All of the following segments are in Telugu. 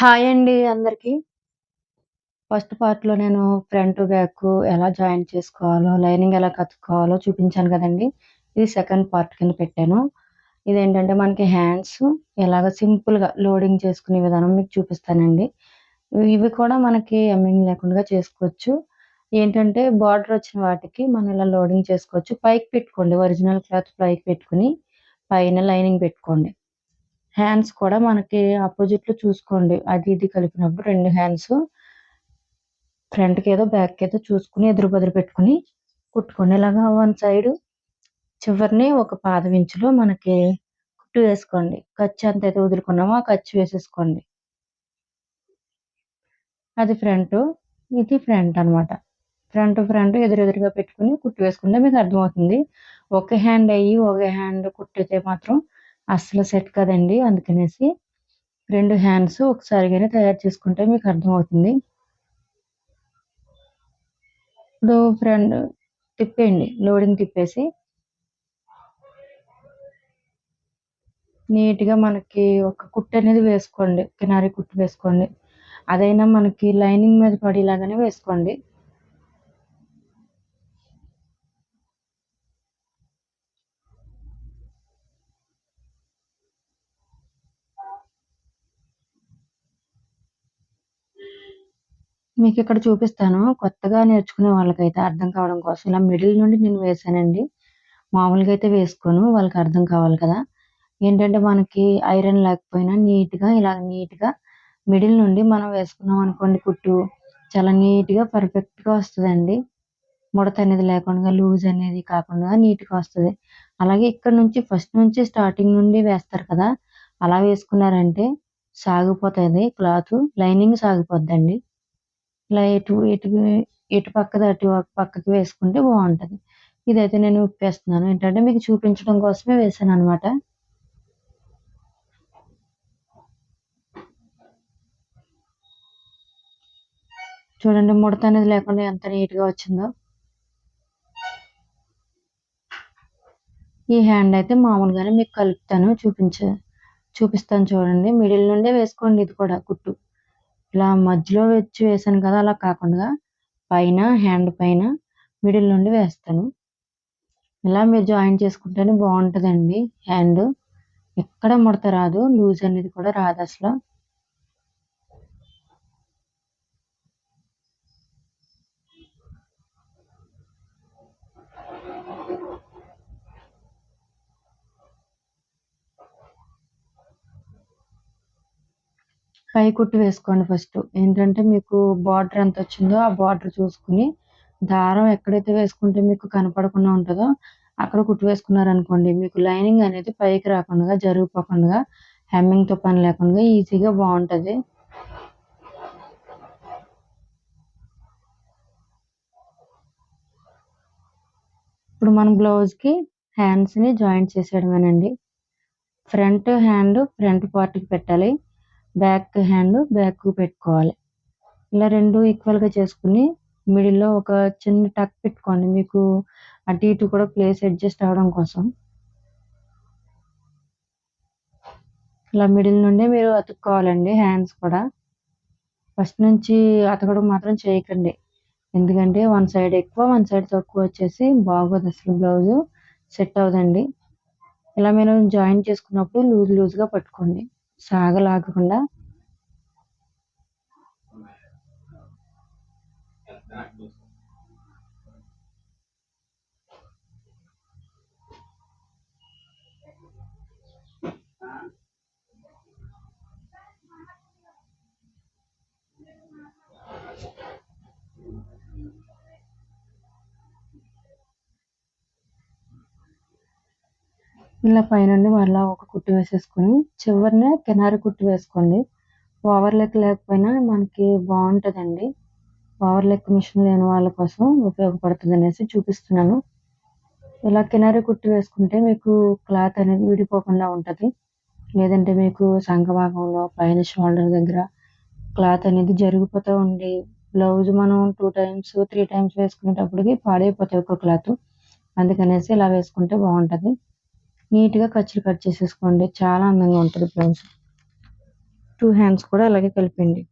హాయ్ అండి అందరికీ ఫస్ట్ పార్ట్‌లో నేను ఫ్రంట్, బ్యాక్ ఎలా జాయిన్ చేసుకోవాలో, లైనింగ్ ఎలా కత్తుకోవాలో చూపించాను కదండి ఇది సెకండ్ పార్ట్ కింద పెట్టాను. ఇదేంటంటే మనకి హ్యాండ్స్ ఎలాగ సింపుల్‌గా లోడింగ్ చేసుకునే విధానం మీకు చూపిస్తానండి. ఇవి కూడా మనకి ఎమ్మింగ్ లేకుండా చేసుకోవచ్చు. ఏంటంటే బార్డర్ వచ్చిన వాటికి మనం ఇలా లోడింగ్ చేసుకోవచ్చు. పైకి పెట్టుకోండి ఒరిజినల్ క్లాత్ పైకి పెట్టుకొని, పైన లైనింగ్ పెట్టుకోండి. హ్యాండ్స్ కూడా మనకి అపోజిట్‌లో చూసుకోండి. అది ఇది కలిపినప్పుడు రెండు హ్యాండ్స్ ఫ్రంట్కి ఏదో బ్యాక్ ఏదో చూసుకొని ఎదురు బెదురు పెట్టుకొని కుట్టుకునేలాగా వన్ సైడ్ చివరిని ఒక పాదం ఇంచులో మనకి కుట్టు వేసుకోండి. ఖర్చు అయితే వదులుకున్నామో ఆ ఖర్చు వేసేసుకోండి. అది ఫ్రంట్. ఇది ఫ్రంట్ అనమాట. ఫ్రంట్, ఫ్రంట్ ఎదురెదురుగా పెట్టుకుని కుట్టు వేసుకుంటే మీకు అర్థమవుతుంది. ఒక హ్యాండ్ అయ్యి, ఒక హ్యాండ్ కుట్టితే మాత్రం అస్సలు సెట్ కదండి అందుకనేసి రెండు హ్యాండ్స్ ఒకసారిగానే తయారు చేసుకుంటే మీకు అర్థమవుతుంది. ఇప్పుడు ఫ్రంట్ తిప్పేయండి. లోడింగ్ తిప్పేసి నీట్‌గా మనకి ఒక కుట్టు అనేది వేసుకోండి. కినారీ కుట్టు వేసుకోండి. అదైనా మనకి లైనింగ్ మీద పడేలాగానే వేసుకోండి. మీకు ఇక్కడ చూపిస్తాను. కొత్తగా నేర్చుకునే వాళ్ళకైతే అర్థం కావడం కోసం ఇలా మిడిల్ నుండి నేను వేసానండి మామూలుగా అయితే వేసుకోను. వాళ్ళకి అర్థం కావాలి కదా! ఏంటంటే మనకి ఐరన్ లేకపోయినా నీట్‌గా ఇలా నీట్‌గా మిడిల్ నుండి మనం వేసుకున్నాం అనుకోండి కుట్టు చాలా నీట్‌గా పర్ఫెక్ట్‌గా వస్తుందండి ముడత అనేది లేకుండా లూజ్ అనేది కాకుండా నీట్‌గా వస్తుంది అలాగే ఇక్కడ నుంచి ఫస్ట్ నుంచి స్టార్టింగ్ నుండి వేస్తారు కదా! అలా వేసుకున్నారంటే సాగిపోతుంది క్లాత్ లైనింగ్ సాగిపోద్దండి. ఇలా ఎటు ఇటు ఇటు పక్కది అటు పక్కకి వేసుకుంటే బావుంటది. ఇదైతే నేను విప్పేస్తున్నాను. ఏంటంటే మీకు చూపించడం కోసమే వేశాననమాట. చూడండి ముడత అనేది లేకుండా ఎంత నీట్‌గా వచ్చిందో. ఈ హ్యాండ్ అయితే మామూలుగానే మీకు కలుపుతాను. చూపించ చూపిస్తాను చూడండి. మిడిల్ నుండే వేసుకోండి ఇది కూడా కుట్టు. ఇలా మధ్యలో వచ్చి వేసాను కదా! అలా కాకుండా పైన హ్యాండ్ పైన మిడిల్ నుండి వేస్తాను. ఇలా మీరు జాయిన్ చేసుకుంటేనే బాగుంటుందండి హ్యాండ్. ఎక్కడ ముడత రాదు. లూజ్ అనేది కూడా రాదు అసలు పై కుట్టు వేసుకోండి ఫస్ట్. ఏంటంటే మీకు బార్డర్ ఎంత వచ్చిందో ఆ బార్డర్ చూసుకొని దారం ఎక్కడైతే వేసుకుంటే మీకు కనపడకుండా ఉంటుందో అక్కడ కుట్టు వేసుకున్నారనుకోండి మీకు లైనింగ్ అనేది పైకి రాకుండా జరిగిపోకుండా హెమ్మింగ్‌తో పని లేకుండా ఈజీగా బాగుంటుంది ఇప్పుడు మనం బ్లౌజ్‌కి హ్యాండ్స్‌ని జాయింట్ చేసేయడమేనండి. ఫ్రంట్ హ్యాండ్ ఫ్రంట్ పార్ట్‌కి పెట్టాలి. బ్యాక్ హ్యాండ్ బ్యాక్ పెట్టుకోవాలి. ఇలా రెండు ఈక్వల్‌గా చేసుకుని మిడిల్‌లో ఒక చిన్న టక్ పెట్టుకోండి. మీకు అటు ఇటు కూడా ప్లేస్ అడ్జస్ట్ అవ్వడం కోసం. ఇలా మిడిల్ నుండి మీరు అతుక్కోవాలండి హ్యాండ్స్ కూడా. ఫస్ట్ నుంచి అతకడం మాత్రం చేయకండి. ఎందుకంటే వన్ సైడ్ ఎక్కువ, వన్ సైడ్ తక్కువ వచ్చేసి బాగోదు అసలు బ్లౌజు. సెట్ అవ్వదండి. ఇలా మీరు జాయిన్ చేసుకున్నప్పుడు లూజ్ లూజ్‌గా పట్టుకోండి. సాగలాగకుండా. ఇలా పైనుండి మరలా ఒక కుట్టు వేసేసుకొని చివరినే కినారి కుట్టు వేసుకోండి. ఓవర్ లెక్ లేకపోయినా మనకి బాగుంటుందండి ఓవర్ లెక్ మిషన్ లేని వాళ్ళ కోసం ఉపయోగపడుతుందనేసి చూపిస్తున్నాను. ఇలా కినారి కుట్టు వేసుకుంటే మీకు క్లాత్ అనేది విడిపోకుండా ఉంటుంది లేదంటే మీకు సంఘభాగంలో పైన షోల్డర్ దగ్గర క్లాత్ అనేది జరిగిపోతూ ఉండి బ్లౌజ్ మనం టూ టైమ్స్, త్రీ టైమ్స్ వేసుకునేటప్పటికి పాడైపోతాయి ఒక్కో క్లాత్ అందుకనేసి ఇలా వేసుకుంటే బాగుంటుంది నీట్‌గా ఖర్చులు కట్ చేసేసుకోండి. చాలా అందంగా ఉంటది బ్లౌజ్. టూ హ్యాండ్స్ కూడా అలాగే కలిపండి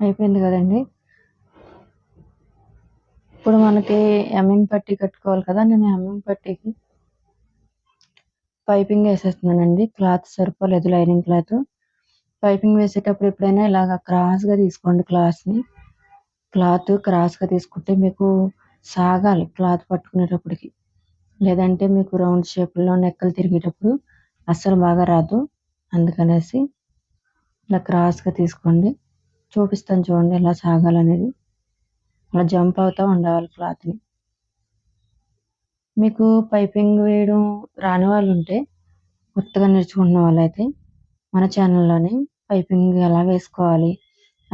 అయిపోయింది కదండి. ఇప్పుడు మనకి ఎమ్మింగ్ పట్టీ కట్టుకోవాలి కదా నేను ఎమ్మింగ్ పట్టీకి పైపింగ్ వేసేస్తున్నానండి. క్లాత్ సరిపోలేదు లైనింగ్ క్లాత్. పైపింగ్ వేసేటప్పుడు ఎప్పుడైనా ఇలాగ క్రాస్గా తీసుకోండి క్లాత్ని క్లాత్ క్రాస్గా తీసుకుంటే మీకు సాగాలి క్లాత్ పట్టుకునేటప్పటికి. లేదంటే మీకు రౌండ్ షేప్లో నెక్కలు తిరిగేటప్పుడు అస్సలు బాగా రాదు. అందుకనేసి ఇలా క్రాస్గా తీసుకోండి. చూపిస్తాను చూడండి ఎలా సాగాలనేది. అలా జంప్ అవుతూ ఉండాలి క్లాత్ని. మీకు పైపింగ్ వేయడం రాని వాళ్ళు ఉంటే కొత్తగా నేర్చుకుంటున్న వాళ్ళైతే మన ఛానల్లోనే పైపింగ్ ఎలా వేసుకోవాలి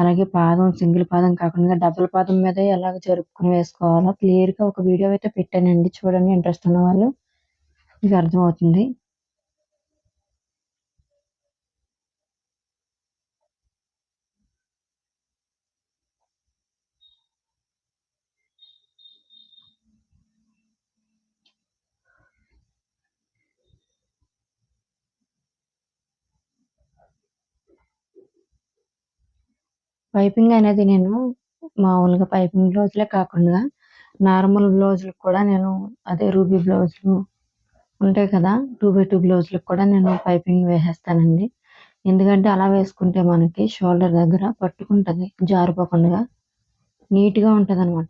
అలాగే పాదం సింగిల్ పాదం కాకుండా డబుల్ పాదం మీద ఎలాగ జరుపుకుని వేసుకోవాలో క్లియర్గా ఒక వీడియో అయితే పెట్టానండి. చూడండి ఇంట్రెస్ట్ ఉన్న వాళ్ళు. మీకు అర్థమవుతుంది. పైపింగ్ అనేది నేను మామూలుగా పైపింగ్ బ్లౌజులే కాకుండా నార్మల్ బ్లౌజులకు కూడా నేను అదే రూబీ బ్లౌజులు ఉంటాయి కదా టూ బై టూ బ్లౌజులకు కూడా నేను పైపింగ్ వేసేస్తానండి. ఎందుకంటే అలా వేసుకుంటే మనకి షోల్డర్ దగ్గర పట్టుకుంటుంది జారిపోకుండా నీట్గా ఉంటుంది అనమాట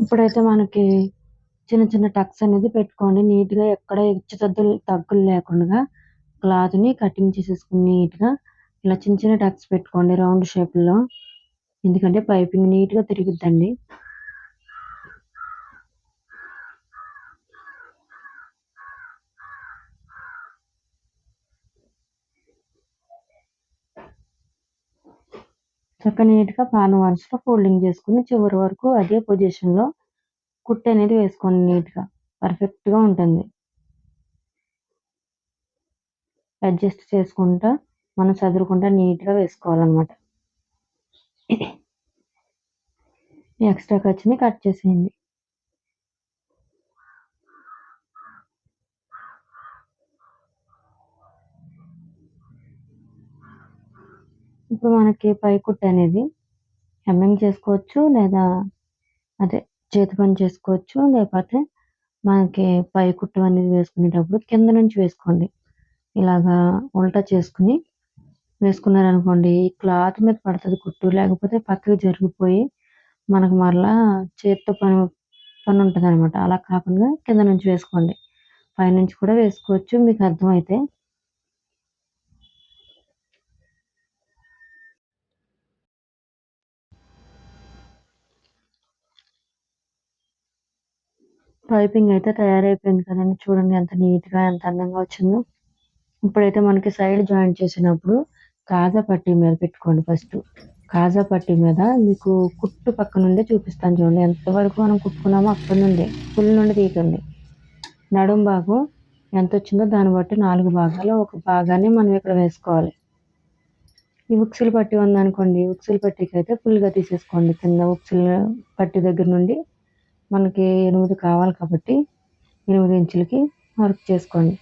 ఇప్పుడైతే మనకి చిన్న చిన్న టక్స్ అనేది పెట్టుకోండి. నీట్గా ఎక్కడ హెచ్చు తగ్గులు తగ్గులు లేకుండా క్లాత్ని కటింగ్ చేసేసుకుని నీట్గా ఇలా చిన్న చిన్న టక్స్ పెట్టుకోండి రౌండ్ షేప్లో. ఎందుకంటే పైపింగ్ నీట్గా తిరుగుద్దండి. చక్క నీట్గా పాన్ వరుసలో ఫోల్డింగ్ చేసుకుని చివరి వరకు అదే పొజిషన్లో కుట్టు అనేది వేసుకోండి నీట్గా. పర్ఫెక్ట్గా ఉంటుంది. అడ్జస్ట్ చేసుకుంటా మనం చదువుకుంటా నీట్గా వేసుకోవాలన్నమాట. ఎక్స్ట్రా ఖర్చుని కట్ చేసేయండి. ఇప్పుడు మనకి పైకుట్టు అనేది హెమ్మింగ్ చేసుకోవచ్చు లేదా అదే చేతి పని చేసుకోవచ్చు లేకపోతే మనకి పైకుట్టు అనేది వేసుకునేటప్పుడు కింద నుంచి వేసుకోండి. ఇలాగా ఉల్టా చేసుకుని వేసుకున్నారనుకోండి ఈ క్లాత్ మీద పడుతుంది కుట్టు లేకపోతే పక్కకి జరిగిపోయి మనకు మరలా చేతితో పని పని ఉంటుంది అనమాట అలా కాకుండా కింద నుంచి వేసుకోండి. పైనుంచి కూడా వేసుకోవచ్చు. మీకు అర్థమైతే పైపింగ్ అయితే తయారైపోయింది కదండి. చూడండి ఎంత నీట్గా ఎంత అందంగా వచ్చిందో. ఇప్పుడైతే మనకి సైడ్ జాయింట్ చేసినప్పుడు కాజా పట్టీ మీద పెట్టుకోండి ఫస్ట్. కాజా పట్టీ మీద మీకు కుట్టు పక్క నుండి చూపిస్తాను చూడండి. ఎంతవరకు మనం కుట్టుకున్నామో అక్కడి నుండి ఫుల్ నుండి తీయకండి. నడుం భాగం ఎంత వచ్చిందో దాన్ని బట్టి నాలుగు భాగాలు ఒక భాగాన్ని మనం ఇక్కడ వేసుకోవాలి. ఈ ఉక్సులు పట్టి ఉందనుకోండి ఉక్సులు పట్టికి అయితే ఫుల్గా తీసేసుకోండి. కింద ఉక్సులు పట్టి దగ్గర నుండి మనకి ఎనిమిది కావాలి కాబట్టి ఎనిమిది ఇంచులకి వర్క్ చేసుకోండి.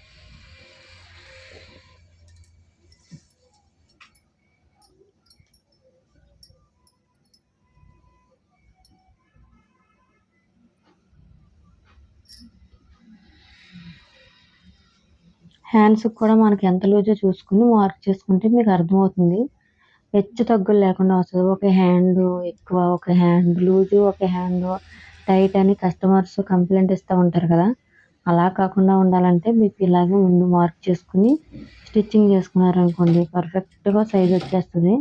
హ్యాండ్స్కి కూడా మనకి ఎంత లూజో చూసుకుని మార్క్ చేసుకుంటే మీకు అర్థమవుతుంది. హెచ్చు తగ్గులు లేకుండా వస్తుంది. ఒక హ్యాండ్ ఎక్కువ ఒక హ్యాండ్ లూజు ఒక హ్యాండ్ టైట్ అని కస్టమర్స్ కంప్లైంట్ ఇస్తూ ఉంటారు కదా. అలా కాకుండా ఉండాలంటే మీకు ఇలాగే ముందు మార్క్ చేసుకుని స్టిచ్చింగ్ చేసుకున్నారనుకోండి పర్ఫెక్ట్గా సైజ్ వచ్చేస్తుంది.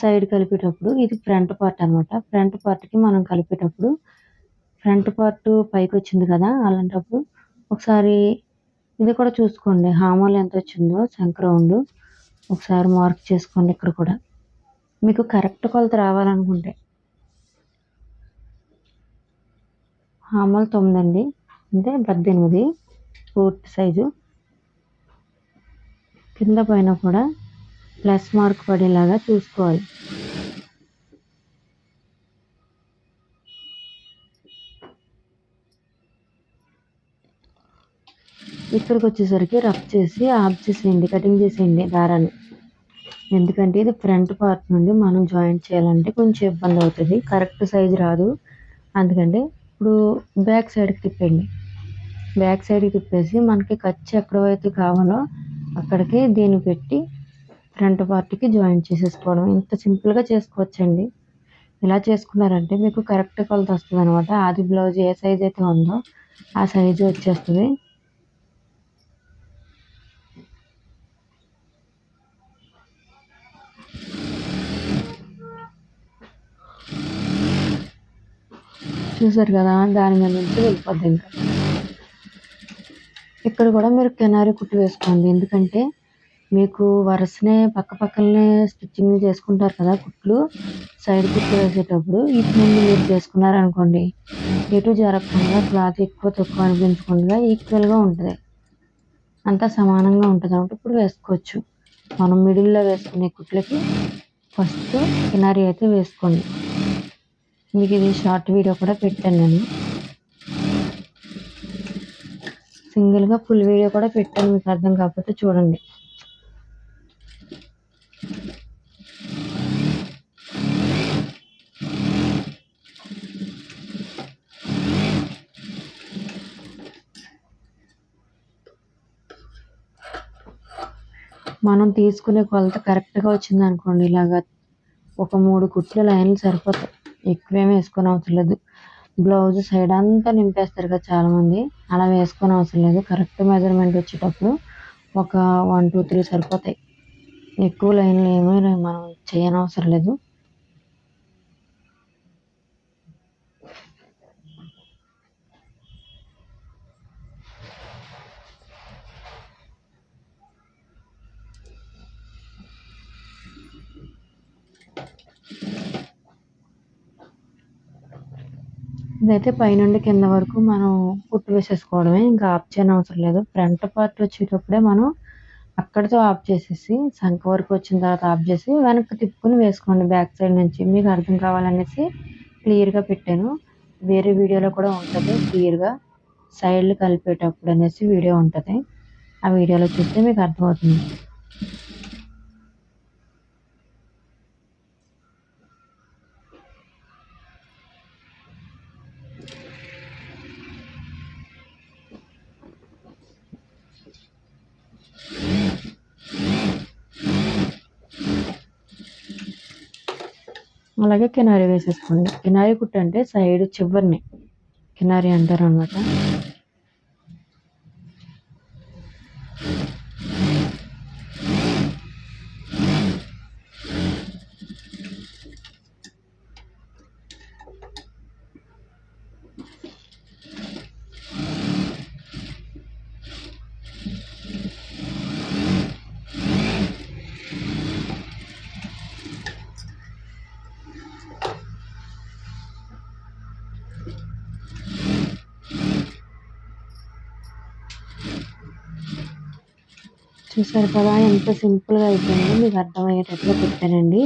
సైడ్ కలిపేటప్పుడు ఇది ఫ్రంట్ పార్ట్ అనమాట ఫ్రంట్ పార్ట్కి మనం కలిపేటప్పుడు ఫ్రంట్ పార్ట్ పైకి వచ్చింది కదా అలాంటప్పుడు ఒకసారి ఇది కూడా చూసుకోండి. హామోలు ఎంత వచ్చిందో శంఖ ఒకసారి మార్క్ చేసుకోండి ఇక్కడ కూడా. మీకు కరెక్ట్ కొలత రావాలనుకుంటే హామల్ తొమ్మిది అండి అంటే పద్దెనిమిది. పూర్తి సైజు. కింద పైన కూడా ప్లస్ మార్క్ పడేలాగా చూసుకోవాలి. ఇక్కడికి వచ్చేసరికి రఫ్ చేసి ఆఫ్ చేసేయండి కటింగ్ చేసేయండి దారాన్ని. ఎందుకంటే ఇది ఫ్రంట్ పార్ట్ నుండి మనం జాయింట్ చేయాలంటే కొంచెం ఇబ్బంది అవుతుంది. కరెక్ట్ సైజు రాదు. అందుకంటే ఇప్పుడు బ్యాక్ సైడ్కి తిప్పండి. బ్యాక్ సైడ్కి తిప్పేసి మనకి ఖర్చు ఎక్కడైతే కావాలో అక్కడికి దీన్ని పెట్టి ఫ్రంట్ పార్ట్కి జాయిన్ చేసేసుకోవడం. ఇంత సింపుల్గా చేసుకోవచ్చండి. ఇలా చేసుకున్నారంటే మీకు కరెక్ట్ కొలత వస్తుంది అనమాట ఆది బ్లౌజ్ ఏ సైజ్ అయితే ఉందో ఆ సైజు వచ్చేస్తుంది. చూసారు కదా దాని మీద నుంచి వెళ్ళిపోద్ది ఇంకా. ఇక్కడ కూడా మీరు కెనారీ కుట్టు వేసుకోండి. ఎందుకంటే మీకు వరుసనే పక్క పక్కనే స్టిచ్చింగ్ చేసుకుంటారు కదా కుట్లు సైడ్ కుట్లు వేసేటప్పుడు. ఇటు ముందు మీరు చేసుకున్నారనుకోండి ఎటు జరగకుండా క్లాత్ ఎక్కువ తక్కువ అనిపించకుండా ఈక్వల్గా ఉంటుంది. అంతా సమానంగా ఉంటుంది. అంటే ఇప్పుడు వేసుకోవచ్చు. మనం మిడిల్లో వేసుకునే కుట్లకి ఫస్ట్ కినారీ అయితే వేసుకోండి. మీకు ఇది షార్ట్ వీడియో కూడా పెట్టాను నేను. సింగిల్గా ఫుల్ వీడియో కూడా పెట్టాను మీకు అర్థం కాకపోతే చూడండి. మనం తీసుకునే కొలత కరెక్ట్గా వచ్చింది అనుకోండి ఇలాగా ఒక మూడు కుట్లు లైన్లు సరిపోతాయి. ఎక్కువేమి వేసుకొని అవసరం లేదు. బ్లౌజ్ సైడ్ అంతా నింపేస్తారు కదా చాలామంది. అలా వేసుకొని అవసరం లేదు. కరెక్ట్ మెజర్మెంట్ వచ్చేటప్పుడు ఒక వన్ టూ త్రీ సరిపోతాయి. ఎక్కువ లైన్లు ఏమీ మనం చేయనవసరం లేదు. ఇదైతే పైనుండి కింద వరకు మనం కుట్టు వేసేసుకోవడమే ఇంకా ఆఫ్ చేయని అవసరం లేదు. ఫ్రంట్ పార్ట్ వచ్చేటప్పుడే మనం అక్కడితో ఆఫ్ చేసేసి సంఖ వరకు వచ్చిన తర్వాత ఆఫ్ చేసి వెనక్కి తిప్పుకొని వేసుకోండి బ్యాక్ సైడ్ నుంచి. మీకు అర్థం కావాలనేసి క్లియర్గా పెట్టాను. వేరే వీడియోలో కూడా ఉంటుంది. క్లియర్గా సైడ్లు కలిపేటప్పుడు అనేసి వీడియో ఉంటుంది. ఆ వీడియోలో చూస్తే మీకు అర్థమవుతుంది. అలాగే కినారి వేసేసుకోండి. కినారి కుట్టు అంటే సైడ్ చివరిని. కినారి అంటారు అనమాట చూసారు కదా ఎంత సింపుల్గా అయిపోయిందో మీకు అర్థమయ్యేటట్టుగా పెట్టానండి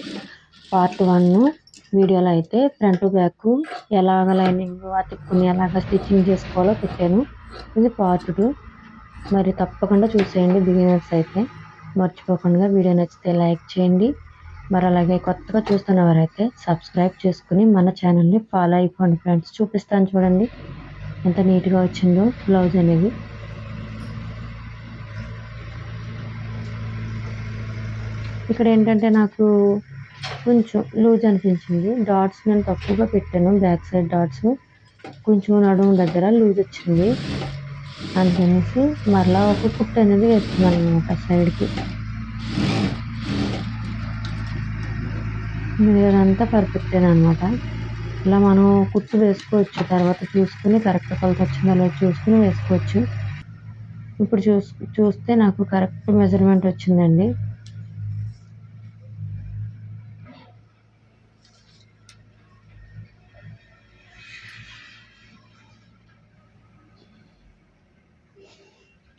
పార్ట్ వన్ వీడియోలో అయితే ఫ్రంట్ బ్యాక్ ఎలాగ లైనింగ్ అతుక్కుని ఎలాగ స్టిచ్చింగ్ చేసుకోవాలో పెట్టాను ఇది పార్ట్ టూ. మరి తప్పకుండా చూసేయండి బిగినర్స్ అయితే. మర్చిపోకుండా వీడియో నచ్చితే లైక్ చేయండి. మరి అలాగే కొత్తగా చూస్తున్న వారైతే సబ్స్క్రైబ్ చేసుకుని మన ఛానల్ని ఫాలో అయిపోండి ఫ్రెండ్స్. చూపిస్తాను చూడండి. ఎంత నీట్గా వచ్చిందో బ్లౌజ్ అనేది. ఇక్కడ ఏంటంటే నాకు కొంచెం లూజ్ అనిపించింది. డాట్స్ నేను తక్కువగా పెట్టాను. బ్యాక్ సైడ్ డాట్స్ కొంచెం నడుము దగ్గర లూజ్ వచ్చింది. అందుకనేసి మరలా ఒక కుట్టు అనేది వేస్తున్నాను అనమాట సైడ్కి. మీరంతా పర్ఫెక్ట్ అనమాట. ఇలా మనం కుట్టు వేసుకోవచ్చు. తర్వాత చూసుకుని కరెక్ట్ కొలత వచ్చిందో లేదో చూసుకుని వేసుకోవచ్చు. ఇప్పుడు చూస్ చూస్తే నాకు కరెక్ట్ మెజర్మెంట్ వచ్చిందండి.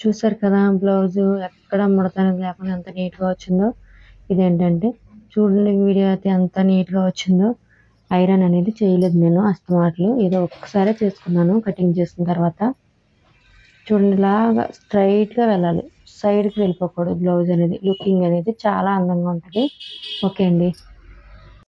చూసారు కదా బ్లౌజ్ ఎక్కడ ముడత అనేది లేకుండా ఎంత నీట్గా వచ్చిందో. ఇదేంటంటే చూడండి వీడియో అయితే ఎంత నీట్గా వచ్చిందో. ఐరన్ అనేది చేయలేదు నేను అస్తమాటలు ఏదో ఒక్కసారే చేసుకున్నాను కటింగ్ చేసిన తర్వాత. చూడండి ఇలాగా స్ట్రైట్గా వెళ్ళాలి. సైడ్కి వెళ్ళిపోకూడదు బ్లౌజ్ అనేది లుకింగ్ అనేది చాలా అందంగా ఉంటుంది. ఓకే అండి.